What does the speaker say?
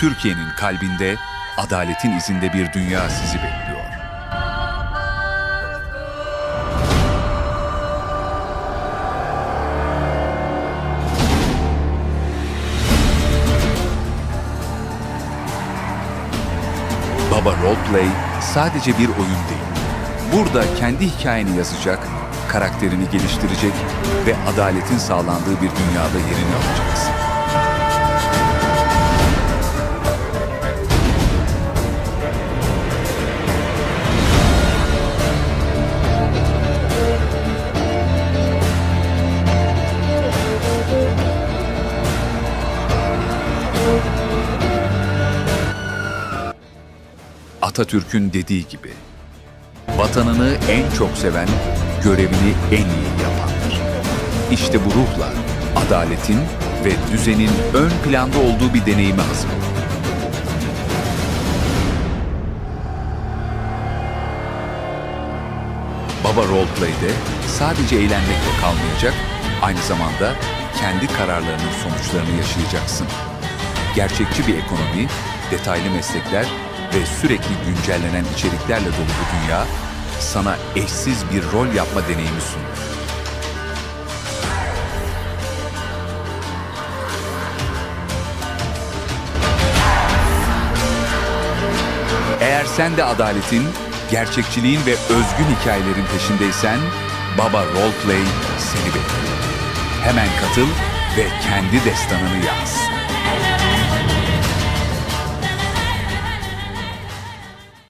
Türkiye'nin kalbinde adaletin izinde bir dünya sizi bekliyor. Baba Roleplay sadece bir oyun değil. Burada kendi hikayeni yazacak, karakterini geliştirecek ve adaletin sağlandığı bir dünyada yerini alacaksın. Atatürk'ün dediği gibi, vatanını en çok seven, görevini en iyi yapandır. İşte bu ruhla adaletin ve düzenin ön planda olduğu bir deneyime hazır olun. Baba Roleplay'de sadece eğlenmekle kalmayacak, aynı zamanda kendi kararlarının sonuçlarını yaşayacaksın. Gerçekçi bir ekonomi, detaylı meslekler ve sürekli güncellenen içeriklerle dolu bu dünya sana eşsiz bir rol yapma deneyimi sunuyor. Eğer sen de adaletin, gerçekçiliğin ve özgün hikayelerin peşindeysen Baba Roleplay seni bekliyor. Hemen katıl ve kendi destanını yaz.